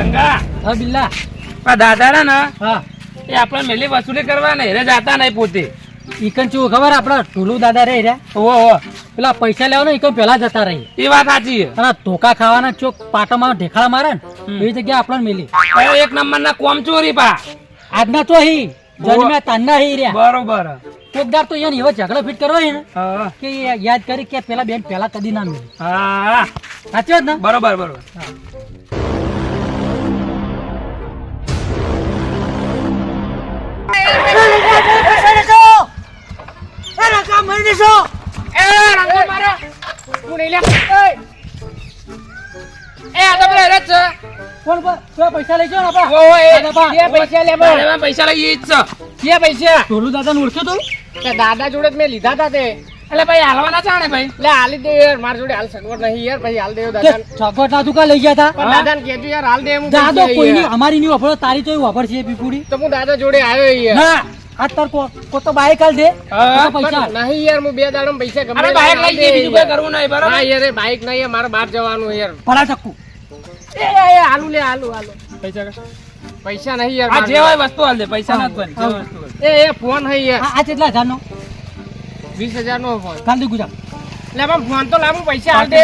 ગંગા. હા બિલ્લા. આ દાદા રે ને હા. એ આપણે મેલી વસૂલી કરવા ને રે જાતા નહીં પોતે. ઈકન ચેવું ખબર આપડા ટોલુ દાદા રે ઓહો ઓહો. પેલા પૈસા લેવા ને ઈકન પેલા જતા રહી. એ વાત સાચી અને ધોકા ખાવાના ચોક પાટામાં ઢેખાડા મારે ને એ જગ્યા આપણને મેલી. એક નંબર ના કોમ ચોરી પા. આજના તો હી જન્મ્યા તાનના હી રહ્યા. બરોબર. કોકદાર તો એને એવો ઝઘડો ફિટ કરવો ને કે યાદ કરી કે પેલા બેન પેલા કદી ના મેલી. હા. સાચી વાત ને? બરોબર બરોબર. પૈસા લઈ જાઓ. પૈસા લઈ પૈસા દાદા જોડે મેં લીધા હતા તે એટલે ભાઈ હાલવાના ચાણે ભાઈ? એટલે હાલી દે યાર મારા જોડે હાલ સગવડ નહીં યાર ભાઈ હાલ દેવ દાદા ચોકવટ ના તું કાં લઈ ગયા તા? પણ દાદાને કેજો યાર હાલ દે હું દાદો કોઈની અમારી ની વાપરો તારી તો વાપર છે પીપુડી. તો હું દાદા જોડે આવ્યો યાર. ના આ તાર કો કો તો બાઈક આલ દે. પૈસા. નહીં યાર હું બે દાડમ પૈસા ગમે અરે બાઈક લઈ દે બીજું કઈ કરવું નહીં ના યાર બાઈક નહીં મારે બહાર જવાનું યાર. ભલા ચક્કુ. એ એ, લે આલુ આલુ પૈસા પૈસા નહીં યાર આ જે હોય વસ્તુ હાલ દે પૈસા હા, જે હાલ. એ એ ફોન યાર. આ કેટલા હજારનો? વીસ હજાર નો ફોન કાલ દે ગુજા લે પણ ફોન તો લાવું પૈસા હાલ દે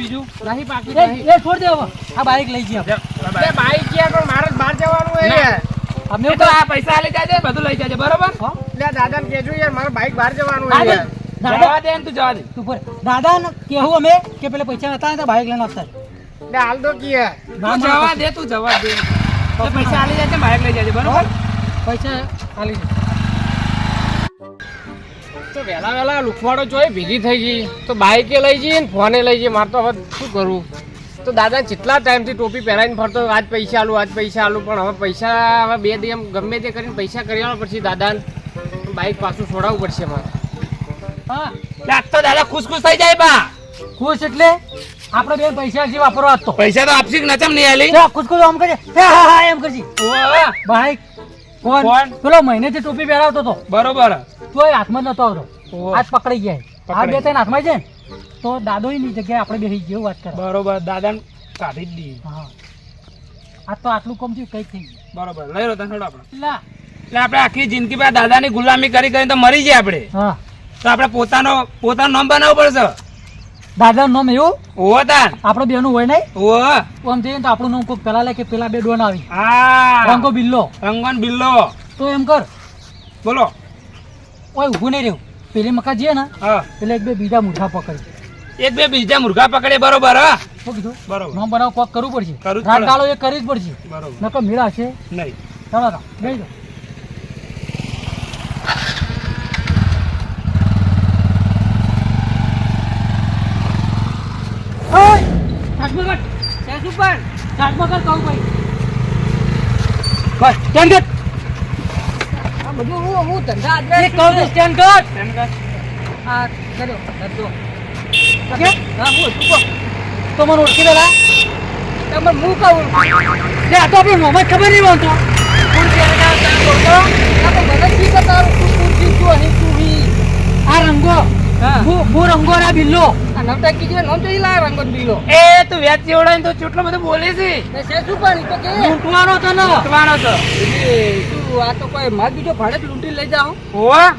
બીજું? નહીં બાકી એ એ છોડ દે હવે. આ બાઈક લઈ જઈએ આપણે. લે બાઈક ગયા પણ મારે બહાર જવાનું ના. એ અમે તો આ પૈસા લઈ જાજે બધું લઈ જાજે બરોબર? લે દાદા દાદાને કેજો યાર મારે બાઈક બહાર જવાનું હોય દાદા જવા દે તું જવા દે. તું દાદા દાદાને કહેવું અમે કે પેલા પૈસા હતા ને તો બાઈક લઈને આવતા. લે હાલ દો કી તું જવા દે તું જવા દે. પૈસા આલી જાજે બાઈક લઈ જાજે બરોબર? પૈસા આલી દે. તો વહેલા વહેલા લુખવાડો જોઈ ભેગી થઈ ગઈ. તો બાઈકે લઈ જઈએ ને ફોને લઈ જઈએ. મારે તો હવે શું કરું? તો દાદા જેટલા ટાઈમથી ટોપી પહેરાવીને ફરતો આજ પૈસા આલું આજ પૈસા આલું. પણ હવે પૈસા હવે બે દી એમ ગમે તે કરીને પૈસા કરી આવવા પડશે દાદાને બાઈક પાછું છોડાવવું પડશે મારે. હા. તો દાદા ખુશ ખુશ થઈ જાય બા. ખુશ એટલે? આપણે બે પૈસા જે વાપરવા તો. પૈસા તો આપશી નચમ નહીં આલી? ખુશ ખુશ આમ કરજે. હા હા એમ કરજી. ઓહ, બાઈક કોણ? પેલો મહિનેથી ટોપી પહેરાવતો હતો. બરોબર. તોય હાથમાં નતો આવતો. આજ હાથ પકડાઈ ગયા. આ બે ત્રણ હાથમાં છે તો તો દાદોની જગ્યાએ આપણે બેસી જેવું વાત કરે. બરોબર. દાદાને કાઢી જ દઈએ હા. આ તો આટલું કમ થયું કઈ થઈ ગયું. બરોબર. લઈ રહ્યો તને આપણે. લા. એટલે આપણે આખી જિંદગી દાદાની ગુલામી કરી કરીને તો મરી જાય આપણે. હા. તો આપણે પોતાનો પોતાનું નામ બનાવવું પડશે. દાદાનું નામ એવું? ઓ તાન. આપણે બેનું હોય નહીં? ઓ આમ જઈએ તો આપણું નામ કોક પેલા લે કે પેલા બે ડોન આવી. હા. રંગો બિલ્લો. રંગન બિલ્લો. તો એમ કર. બોલો. ઓય ઊભું નહીં રહ્યું. પેલી મકા જઈએ ને એટલે એક બે બીજા મુર્ગા પકડી. એક બે બીજા મુર્ગા પકડે બરોબર હા? શું કીધું? બરોબર. નામ બનાવ કોક કરવું પડશે. રાત. ગાળો એ કરવી જ પડશે. બરોબર. નકર મેળા છે. નહીં. ચાલો બેસી જાઓ. ઓય! ઉપર. કહું ભાઈ. બસ, કર. આ બધું હું હું ધંધા એ કહું stand કર. એમ કર. આ કર્યો, ધંધો. હા, હું કહો. તો મને ઓળખી લેલા તમે હું કહું લે આ તો આપણે મોહમ્મદ ખબર નહીં માનતો કોણ કાંઈ કાંઈ બોલતો? આ તો મને તું તું ઠીક છું અહીં તું આ રંગો હા. હું હું રંગો ના બિલ્લો આ નવટંકી નોમ જોઈ લાય રંગત બીલો. એ તું વેચ ચેવડાઈને તો કેટલો બધો બોલે છે. એ છે શું પણ તો કે. લૂંટવાનો તને ઉઠવાનો તો. એ તું આ તો કોઈ માલ બીજો ભાડે લૂંટી લઈ જાઓ.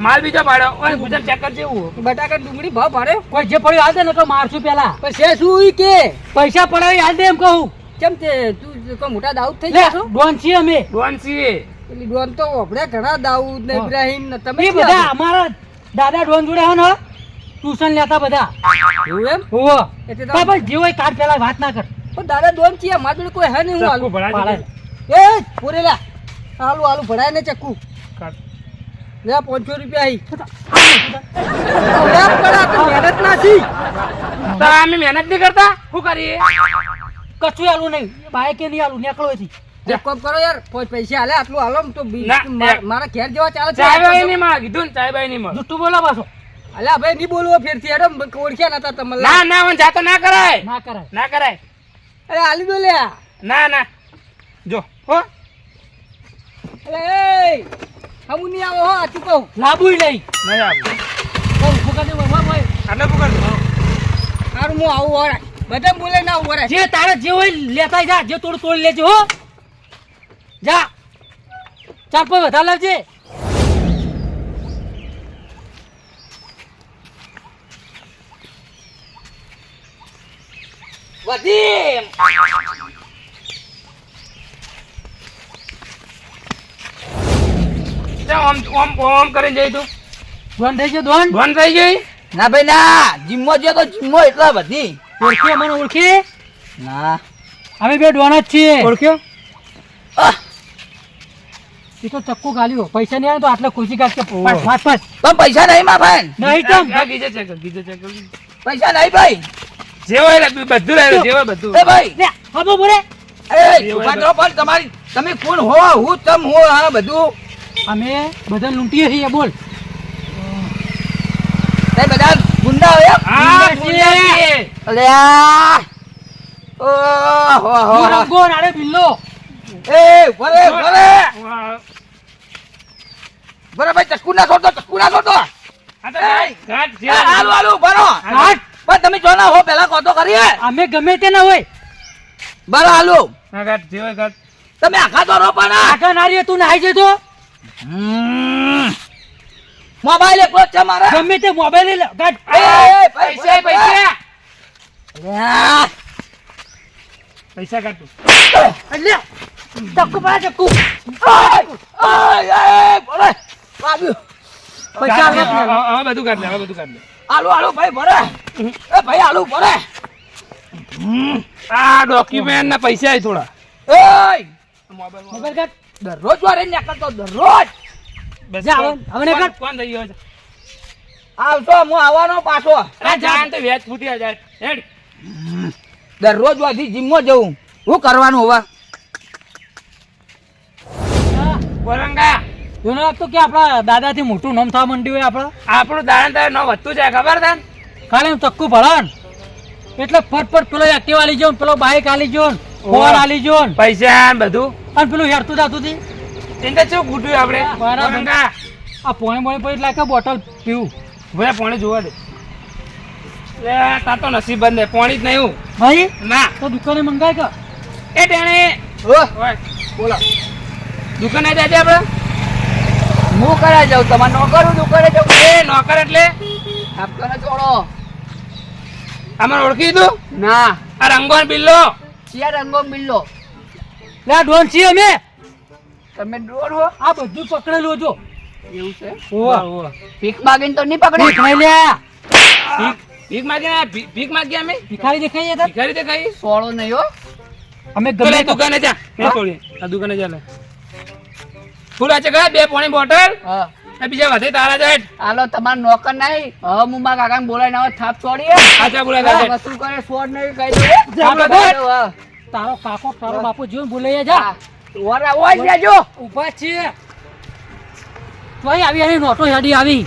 માલ બીજો પાડ્યો ઓય ગુજરાત ચેક કરજે એવું. બટાકા ડુંગળી ભાવ ભાડે. કોઈ જે પડ્યું હાલ દે ને તો મારશું પેલા. પણ છે શું ઈ કે? પૈસા પડાવી હાલ દે એમ કહું. કેમ તે તું કોઈ મોટા દાઉદ થઈ જશો ગયા ડોન છીએ અમે. ડોનસી પેલી ડોન તો ઓભળે ઘણા દાઉદ ને ઇબ્રાહીમ ને તમે બધા અમારા દાદા ડોન જોડે હે ને ટ્યુશન લેતા બધા. એવું એમ? ઓહો બાબા જે હોય કાઢ પેલા વાત ના કર. પણ દાદા ડોન છીએ મારી જોડે કોઈ હે નહીં હું ચક્કુ ભરાય એ પૂરેલા આલુ આલુ ભરાય ને ચક્કુ. લે પાંચસો રૂપિયા આઈ. લે પડા તો મહેનત ના છી. તો અમે મહેનત નહીં કરતા? શું કરીએ? કશું આલું નહીં. બાઈકે નહીં આલું નીકળો એથી. એક કરો યાર. પાંચ પૈસા હાલે આટલું હાલો તો મા- મારા ઘેર જેવા ચાલે ચાય નહીં કીધું ચાય બાઈ નહીં મળે. જુઠ્ઠું બોલા પાછો. અલ્યા ભાઈ નહીં બોલવો ફેરથી. હેડો ઓળખ્યા નતા તમે ના ના હું જાતો ના કરાય. ના કરાય. ના કરાય. અરે આલી દો લ્યા. ના ના. જો હો. અરે એ હમુ ની આવો હો આચું કહું. લાબુય નહીં નહીં આવું. કહું ફૂકા દે વાહ, ભાઈ. આટલે પૂકર દો સારું હું આવું વાળા બધા બોલે ના રહે જે તારે જે હોય લેતા જા જે તોડ તોડ લેજે હો. જા. ચાર પાંચ વધારે લાવજે. વધી ઓમ ઓમ ઓમ કરીને જઈ તું. ધોન થઈ ગયો ધોન બંધ થઈ ગઈ? ના ભાઈ ના. જીમો જે તો જીમો એટલા બધી. ઓળખી મને ઓળખી ના. અમે બે ડોન જ છીએ. ઓળખ્યો? એ તો ચક્કુ ગાલ્યો પૈસા નહીં આવે તો આટલે ખુશી કાઢ કે પાંચ પાંચ પાંચ. પણ પૈસા નહીં માં ભાઈ. નહીં ગીજે ગીજે પૈસા નહીં ભાઈ. જે હોય લે, બધું રહેલું જે બધું. એ ભાઈ! હબો બોલે. એ ઊભા પણ તમારી તમે કોણ હો? હું તમ હો આ બધું. અમે બધા લૂંટીએ છીએ બોલ. તે બધા ગુંડા હોય હા, ગુંડા છીએ. અલે. અલ્યા હો હો. રંગો નાડે બિલ્લો. એ ભરે ભરે ભરે ભાઈ ચક્કુ ના છોડતો ચકુ ના છોડતો. છે. હાલો હાલો ભરો. હાટ. પણ તમે જો ના હો પેલા કહો તો કરીએ અમે ગમે તે ના હોય બરાબર હાલો આ ગાંઠ, જે હોય ગાંઠ. તમે આખા તો રો પણ આગળ નારી તું નાઈ જતો મોબાઈલ એકલો છે મારા ગમે તે મોબાઈલ લે ગાઢ. એ, પૈસા, પૈસા. પૈસા કાઢ તું. લે ચક્કુ પા ચક્કુ આય, આય, બોલે ભરે. પૈસા ગાંઠ, આલવા જ હવે- હવે બધું કાઢ લે, હવે બધું કાઢ લે. હાલો હાલો ભાઈ ભરે. એ ભાઈ હાલો ભરે. આ ડોક્યુમેન્ટ ના પૈસા આય થોડા. એય, મોબાઈલ કાઢ. દરરોજ વારે નીકળતો દરરોજ. બસ હવે- હવે ને કોણ- કાઢ. કોણ થઈ ગયો છે? આવશો હું આવવાનો પાછો. આ જાન તો વ્યાજ ફૂટી જાય. હેડ. દરરોજ વાથી જીમમાં જવું શું કરવાનું હોવા. વરંગા જોને તો કે આપણા દાદાથી મોટું નામ થવા માંડ્યું હોય આપણે. આપણું દાદા તારે ન વધતું જાય ખબર છે ખાલી હું ચક્કું ભરણ એટલે ફટફટ પેલો એક્ટિવ આલી જો પેલો બાઈક આલી જોન ફોન. આલી જો પૈસા બધું? અને પેલું હેરતું જાતું હતી એને શું ગુટ્યું આપણે? બરાબર. આ પોણે પોણી પછી લાગે બોટલ પીવું. ભાઈ પોણે જોવા દે. એ તા તો નસીબ બંધ પોણી જ નહીં હું. ભાઈ ના. તો દુકાને મંગાય કે? એ ટેણે. બોલો. દુકાને જાય આપણે. હું કરા જાઉં તમારે નોકર હું તું કરે જાઉં. એ નોકર એટલે? આપકાને છોડો. અમારે ઓળખી તું ના. આ રંગોન બિલ્લો? ચિયા રંગોન બિલ્લો. ના ડોન છીએ અમે. તમે ડોન હો. આ બધું પકડેલું જો એવું છે? ઓવા ભીખ માગીને તો નહીં પકડે? ખાઈ લ્યા. ભીખ ભીખ માગી ને ભી- ભીખ માગી અમે? ભિખારી દેખાઈએ તો ભિખારી દેખાઈ? સોળો નહીં હો. અમે ગમે દુકાને જા. દુકાને જા લે. ફૂલ છે ગયા બે પાણી બોટલ. બીજા વધે તારા જાય. હાલો તમાર નોકર નહીં. હવે હું મારા કાકાને બોલાવીને હવે થાપ છોડી આચા બોલાય શું કરે છોડ નહીં કહી દઉં. તારે. કાકો તારો બાપુ જીવન બોલાઈ જા. વરા હોય જાજો ઊભા છે તોય આવી આવી નોટો હેડી આવી.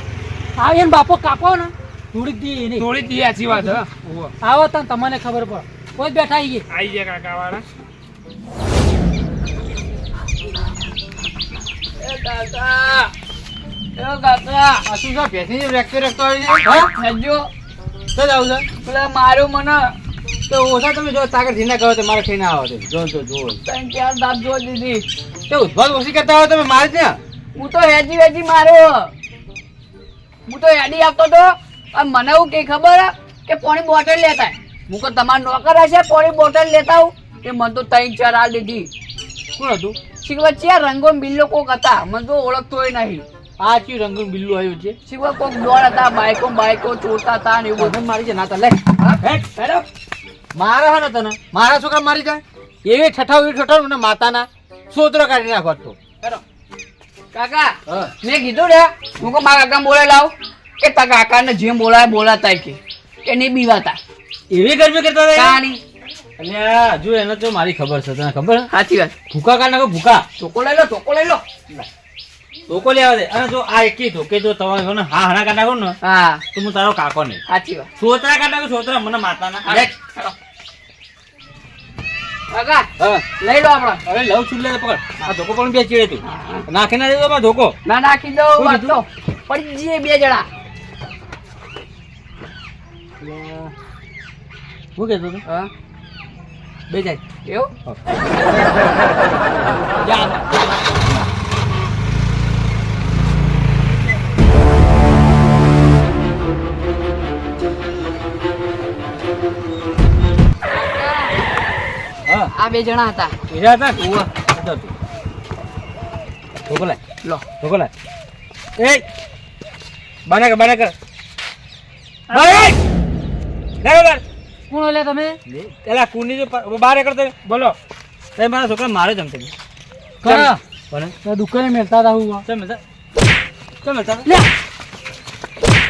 આવી ને બાપો કાકો ને. થોડી દી એની. થોડી દી આછી વાત હા. આવો તને તમને ખબર પડે. કોઈ બેઠા આઈએ આઈ ગયા કાકા વાળા એ કાકા એ કાકા આ શું છે ભેંસની રેખતો રેખતો આવી હા? હેજો તો જાવ છે પેલા માર્યું મને તો ઓછા તમે જો તાકરથી ના કરો તો મારે ખાઈ આવો જો જો જો. ત્રણ ચાર દાંત જોઈ દીધી? તે ઉદ્ભવ ઓછી કરતા હોય તમે મારે ને હું તો હેજી વેજી માર્યો હું તો હેડી આપતો તો. મને એવું કઈ ખબર કે પાણી બોટલ લેતા હું કહું તમારા નોકર હશે પોણી બોટલ લેતા આવું. એ મને તો ત્રણ ચાર આ લીધી કોણ હતું? શીખવા ચિયા રંગો બિલ્લો કોક હતા. મને તો ઓળખતોય નહીં. આ ચી રંગો બિલ્લું આવ્યું છે? શીખવા કોક દોડ હતા બાઈકો બાઈકો ચોરતા હતા ને એવું બધું. મારી છે ના તા લે. મારે હે તને. મારા છોકરા મારી જાય? એવી ઠઠાવ એવી ઠઠાવ ને માતાના સોતરો કાઢી નાખો તો. કાકા મેં કીધું રે હું કહું મારા કાકા બોલે લાવ. કે તારા કાકાને જેમ બોલાય બોલાતા કે. કે નહીં બીવાતા. એવી ગરમી કરતા હતા અલ્યા હજુ એને તો મારી ખબર છે તને ખબર સાચી વાત. ભૂકા કાઢ નાખો ભૂકા. ચોકો લઈ લો ચોકો લઈ લો. ધોકો લેવા દે. અને જો આ એકી ધોકે જો તમારે હા ને હા હણા કાઢ નાખો ને હા. તો હું તારો કાકો નહીં. સાચી વાત. સોતરા કાઢ નાખો સોતરા મને માતાના લઈ લો આપડે અરે લઉં છું લે પકડ. આ ધોકો પણ બે ચીડે તું? નાખી ના દેજો ધોકો. ના નાખી દીધું? પડી જઈએ બે જણા. શું કહેતો તું હા. બે જાય એવું આ બે જણા હતા બીજા હતા કુવા ઢોકો લાય. લો ઢોકો લાય. એ બને કર બને કર બને! કોણ એટલે તમે? એલા કુની જો બાર બહાર એ બોલો. તે મારા છોકરા મારે જમતે કરા બને તો દુકાને મેલતા હતા હું ચમ મેલતા ચમ મેલતા લે.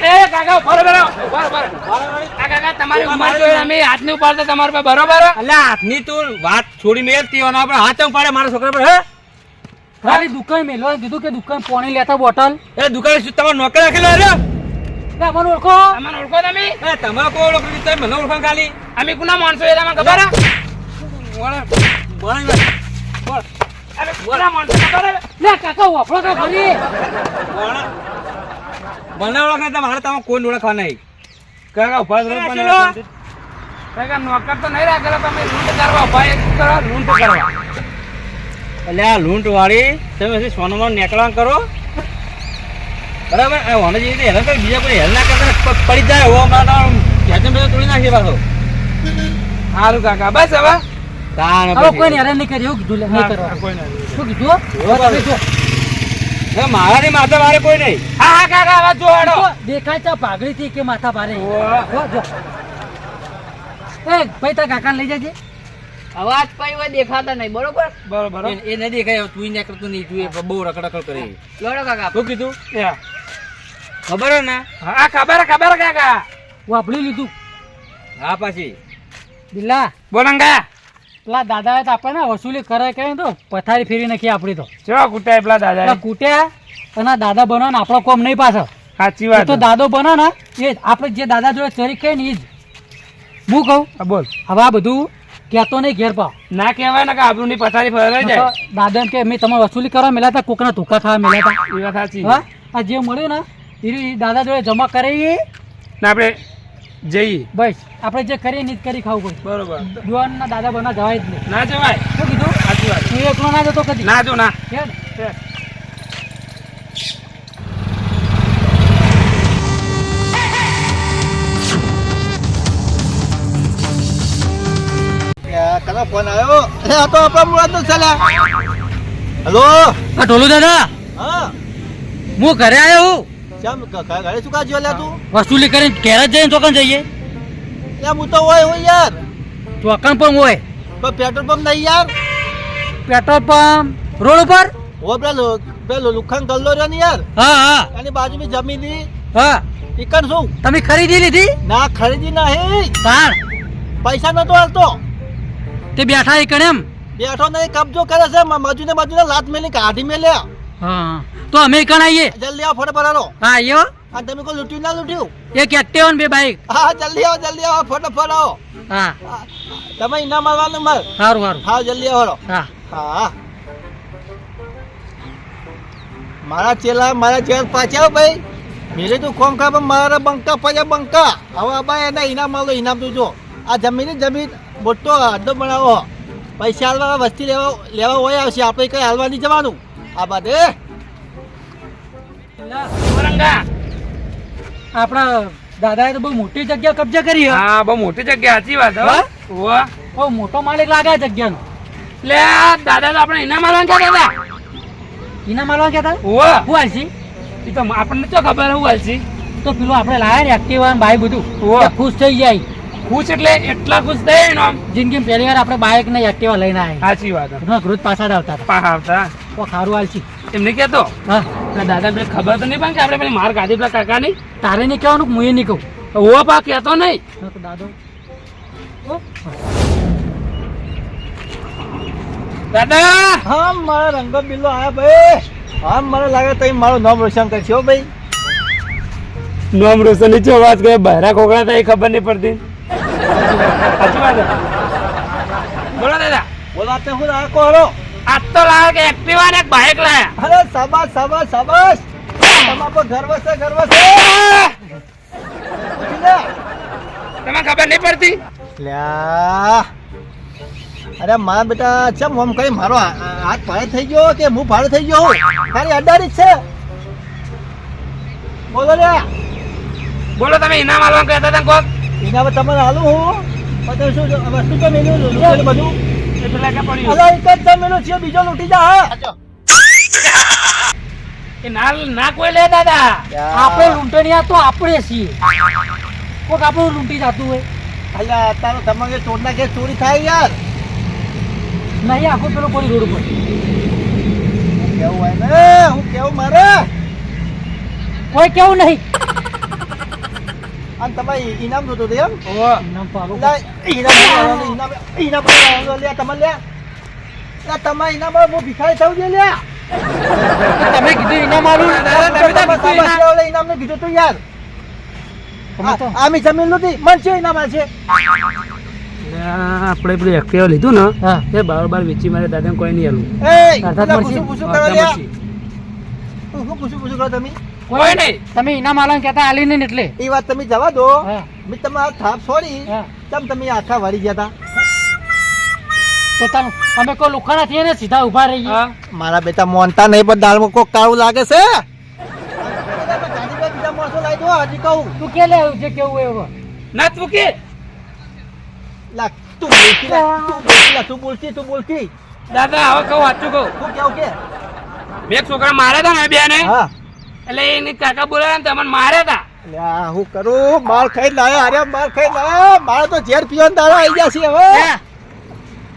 એ કાકા તમારી ઉંમર અમે હાથની નહીં ઉપાડતા તમારા પર બરોબર? એટલે હાથની તું વાત છોડી મેલતી હોય આપણે હાથ ઉપાડે મારા છોકરા પર હે? ખાલી દુકાન મેલો કીધું કે દુકાન પાણી લેતા બોટલ. એ દુકાન શું તમારે નોકર રાખેલો અરે લે ઓળખો? તમને ઓળખો તમે? એ તમારો કોઈ ઓળખ તમે મને ઓળખો ખાલી. અમે કુના માણસો એ તમને ખબર મને ઓળખ નહીં મારે તમે કોઈ ઓળખવા નહીં. કાકા ઊભા કાકા નોકર તો નહીં રાખેલો તમે લૂંટ કરવા ઊભા એ શું કરો લૂંટ કરવા એટલે આ લૂંટ વાળી તમે સોનામાં નીકળવા કરો. બરાબર આ ઓને જેવી રીતે હેરાન કરે બીજા કોઈ હેરાન ના કરતા પડી જાય હો હમણાં ભેજન ભેજન તોડી નાખીએ પાછો સારું કાકા બસ હવે હવે. હેરાન નહીં કરી એવું કીધું નહીં કરવા શું કીધું હો? બરાબર. તમે જો. હવે મારાથી માથે મારે કોઈ નહીં હા હા કાકા હવે જો દેખાય છે ભાગડી થી કે માથા ભારે ઓહ. જો, જો. એ ભાઈ તાર કાકાને લઈ જજે અવાજ પાઈ હોય દેખાતા નહીં બરોબર બરોબર એ- એ દેખાય તું ઈ કરતું નહીં તું બહુ રખડખડ કરી લોડો કાકા શું કીધું. ખબર ને? હા ખબર ખબર કાકા. વાપરી લીધું. હા પછી. બિલ્લા. બોલંગા પેલા દાદાએ તો આપણને વસૂલી કરે કે તો પથારી ફેરી નાખી આપણી તો. ચો કુટાય પેલા દાદા કૂટ્યા અને દાદા બનો ને આપણો કોમ નહીં પાછો. સાચી વાત તો દાદો બનો ને એ જ. આપણે જે દાદા જોડે ચરી ખાય ને એ જ. હું કહું? બોલ. હવે આ બધું કહેતો નહીં ઘેર પાવ. ના કહેવાય ને કે આબરૂની પથારી ફરે જાય. દાદા કે મેં તમે વસૂલી કરવા મેલા હતા કોકના ધોકા ખાવા મેલા હતા. એ વાત સાચી. હા? આ જે મળ્યું ને દાદા જોડે જમા કરી ને આપણે જઈએ. બસ આપણે જે કરીએ ને જ કરી ખાવું પડે. બરોબર. યુવાનના દાદા બના જવાય જ નહીં. ના જવાય. શું કીધું? સાચી વાત. તું એકલો ના જતો કદી? ના જો ના. કનો ફોન આવ્યો? એ આ તો આપણા મુરાદ નો ચાલ્યા હલો? આ ઢોલુ દાદા? હા. હું ઘરે આવ્યો હું? કેમ ઘરે શું કા લ્યા તું? વસૂલી કરીને ઘેર જ જઈને ચોકન જઈએ. યા હું તો હોય હોય યાર. ચોકન પણ હોય. પણ પેટ્રોલ પંપ નહીં યાર. પેટ્રોલ પંપ રોડ ઉપર? ઓ પેલો પેલો લુખાન ગલ્લો રહ્યો ને યાર. હા હા. એની બાજુમાં જમીનની હા. ઈકણ શું? તમે ખરીદી લીધી? ના ખરીદી નહીં. તાણ. પૈસા નતો હાલતો. તે બેઠા એ કણે એમ? બેઠો નહીં કબજો કરે છે. મજૂને મજૂને લાત મેલી કાઢી મેલ્યા. હા. તો અમે કણ આવીએ જલ્દી આવો ફોટો પડાડો હા આયો અને તમે કોઈ લૂંટ્યું ના લૂંટ્યું? એક એક્ટિવા બે બાઈક. હા જલ્દી આવો જલ્દી આવો ફોટો પડાવો. હા. તમે ઇનામ આવવાનું માર? સારું સારું હા જલ્દી આવો. હા. હા. મારા ચેલા મારા ચેલ પાછા આવ ભાઈ. મેરે તું ખોમ ખા મારા બંકા પાછા બંકા. હવે ભાઈ એના ઇનામ આવો ઇનામ જોજો આ જમીન જમીન મોટો અડ્ડો બનાવો. પૈસા હાલવા વસ્તી લેવા લેવા હોય આવશે. આપણે કઈ હાલવા નહીં જવાનું. આ બાદ એ આપણા દાદાએ તો બહુ મોટી જગ્યા કબજે કરી હા. બહુ મોટી જગ્યા સાચી વાત હો. વાહ બહુ મોટો માલિક લાગે જગ્યાનો. લે આ દાદા તો આપણે એના મારવા કહેતા હતા. એના મારવા કહેતા વાહ હું હાલશી? એ તો આપણને તો ખબર હું હાલશી? તો પેલું આપણે લાયા ને એક્ટિવા બાઈક બધું. ખુશ થઈ જાય ખુશ એટલે એટલા ખુશ થઈ એનો આમ. જિંદગી પહેલી વાર આપણે બાઇક ને એક્ટિવા લઈને આવ્યા સાચી વાત. ઘણા ક્રોધ પાછા આવતા પાછા આવતા તો ખારું હાલશી એમને કહેતો? હા. દાદા પેલા ખબર તો નહીં પણ કે આપણે પેલી માર કાઢી પેલા કાકા નહીં તારે નહીં કહેવાનું કે હું એ નહીં કહું? ઓ પા કહેતો નહીં. હા, તો દાદો. દાદા! હા મારા રંગો બિલ્લો આયા ભાઈ. હા મને લાગે તઈ મારું નામ રોશન કરશો ભાઈ. નોમ રોશનની વાત કરે. બહેરા કોકડા થાય ખબર નહીં પડતી. સાચી વાત બોલો દાદા બોલાતે હું રાખો હરો આજ તો લાગે કે એક્ટિવા ને બાઇક લાયા અરે શાબાશ શાબાશ શાબાશ તમા પર ગર્વ છે ગર્વ છે તમને ખબર નહીં પડતી લ્યા અરે મારા બેટા ચમ આમ કઈ મારો હાથ ભારે થઈ ગયો કે હું ભારે થઈ ગયો તારી અડાડી છે બોલો લે બોલો તમે ઇનામ આલવાનું કહેતા હતા કોક એના પર તમારે હાલું હું. પછી શું વસ્તુ તો મેલું લૂંટેલું બધું? અલા એક જ જમેલું છે બીજો લૂટી જા હા. એ ના ના કોઈ લે દાદા. આપણે લૂંટણિયા તો આપણે છીએ. કોક આપણું લૂંટી જતું હોય. અલ્યા અત્યારે તમારે ચોરના કે ચોરી થાય યાર. નહીં આખો પેલો કોઈ રોડ પર કેવું હોય ને? હું કેવું મારે? કોઈ કેવું નહીં. અને તમારે ઇનામ જોતો હતો એમ ઓહો નામ તો આલો. લા, ઇનામ ઇનામ ઇનામ લેવાનું, લે તમે લે લા, તમારે ઇનામ હું ભિખારી થવું છે લે તમે કીધું ઇનામ આલું તમે તો કીધું ઇનામ. ઇનામ ઇનામ કીધું તું યાર તમે આમી જમીન નથી મન છે ઇનામ છે આપણે પેલું એક્ટિવા લીધું ને હા એ બાર બાર વેચી મારે દાદા કોઈ નહીં આલું? પૂછું પૂછું કરો લ્યા શું પૂછું પૂછું કરો તમે કોઈ નહીં. તમે ઇનામ આલો કહેતા આલી નહીં એટલે. એ વાત તમે જવા દો. મેં તમારા થાપ છોડી તમ તમે આખા વાળી ગયા હતા તો તમે અમે કોઈ લુખાણા થઈએ ને સીધા ઊભા રહીએ મારા બેટા મોનતા નહીં પણ દાળમાં કોક કાળું લાગે છે. હજી કહું તું કે લે જે કેવું એવું. ના તું કે. લા તું બોલતી તું બોલતી તું બોલતી તું બોલતી. દાદા હવે કહું વાંચું કહું. તું કેવું કે? મેં એક છોકરા માર્યા હતા ને બે ને. હા. એટલે એની કાકા બોલાયા ને તમને માર્યા હતા લ્યા, હું કરું? માર ખાઈ લાયા અરે માર ખાઈ લાયા. મારે તો ઝેર પીવાનો દાડો આવી જશે હવે.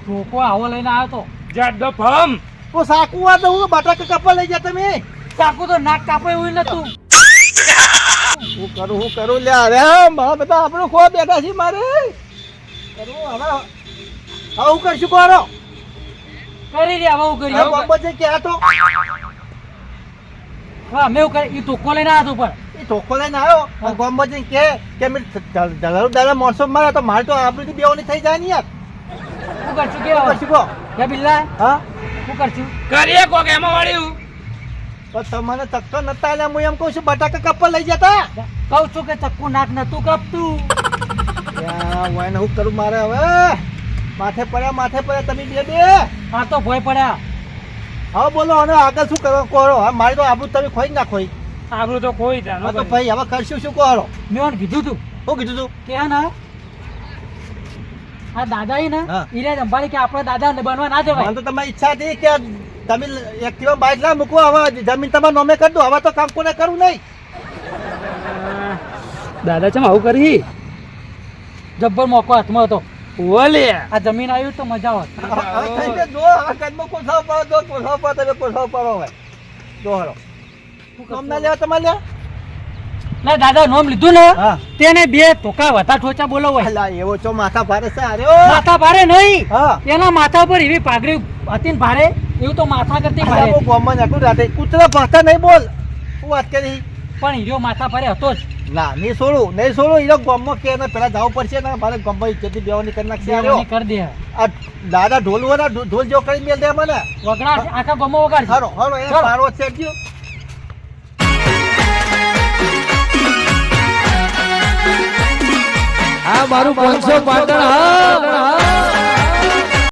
ટોકો આવો લઈને આવ્યો તો. જાડો ફમ ઓ સાકુ આ તો હું બટાકા કપા લઈ જા તમે? ચાકુ તો નાક કાપે એવું નતું હું કરું હું કરું? લ્યા અરે મારા બધા આપણું ખો બેઠા છે મારે. કરું હવે. હવે હું કરશું કોરો? કરી દે હવે હું કરી હવે બોમ્બે કે આ તો. હા મેં એવું કરે એ ટોકો લઈને આવ્યો તો પણ એ ટોકો લઈને આવ્યો? બોમ્બે જઈને કે કે મેં દલાલ દલાલ માણસો મારા તો મારે તો આપણું બેવાની થઈ જાય ને યાર. શું કરશું? કે કરશું કો કે બિલ્લા? હા? શું કરશું? કરીએ કોક એમાં વળ્યું. તો તમને ચક્કો નતા એટલે હું એમ કહું છું બટાકા કપા લઈ જતા. કહું છું કે ચક્કુ નાક નતું કપતું. વાયને હું કરું મારે હવે? માથે પડ્યા માથે પડ્યા તમે બે બે. હા તો ભોય પડ્યા. હવે બોલો અને આગળ શું કરવા કરો? હા મારે તો આબુ તમે ખોઈ ના ખોઈ આબરૂ તો કોઈ જાનો તો ભાઈ. હવે કરશું શું કરો? મેં કીધું તું. શું કીધું તું? કે હે ને આ દાદા ને ઈરાજ અંબાણી કે આપણે દાદા ને બનવા ના જવાય. તો તમારી ઈચ્છા હતી કે તમે એક્ટિવા બાઇક ના મૂકો હવે જમીન તમારે નોમે કરી દો હવે તો કામ કોને કરવું નહીં? દાદા ચમ આવું કરી? જબ્બર મોકો હાથમાં હતો. ઓલે આ જમીન આવ્યું તો મજા ગયું. જો હવે ઘરમાં કોસાવ પાડો દો કોસાવ પાડો તમે કોસાવ પાડો હવે. જો હરો નોમ ના લેવા તમારે લે ના દાદા નોમ લીધું ને? તેને બે ધોકા વધારે ઠોચા બોલો અલા એવો છો માથા ભારે છે અરે માથા ભારે નહીં. એના માથા પર એવી પાઘડી હતી ને ભારે એવું તો માથા કરતી ભારે. અલા, હું નાખું રાતે. કૂતરા ભાતા નહીં બોલ. હું વાત કરી? પણ હીરો માથા ભારે હતો જ. ના નહીં છોડું નહીં છોડું એ ગામમાં કે એને પેલા જવું પડશે ને મારે ગામમાં ઇજ્જતની બેવાની કરી નાખશે કરી દે. આ દાદા ઢોલ વાળા ઢોલ જેવો કરી મેલ દે મને વગડા આખા ગમો વગાડ હારો હારો એ ચાલો. છે ચડજો હા મારું પાંચસો પાટણ હા.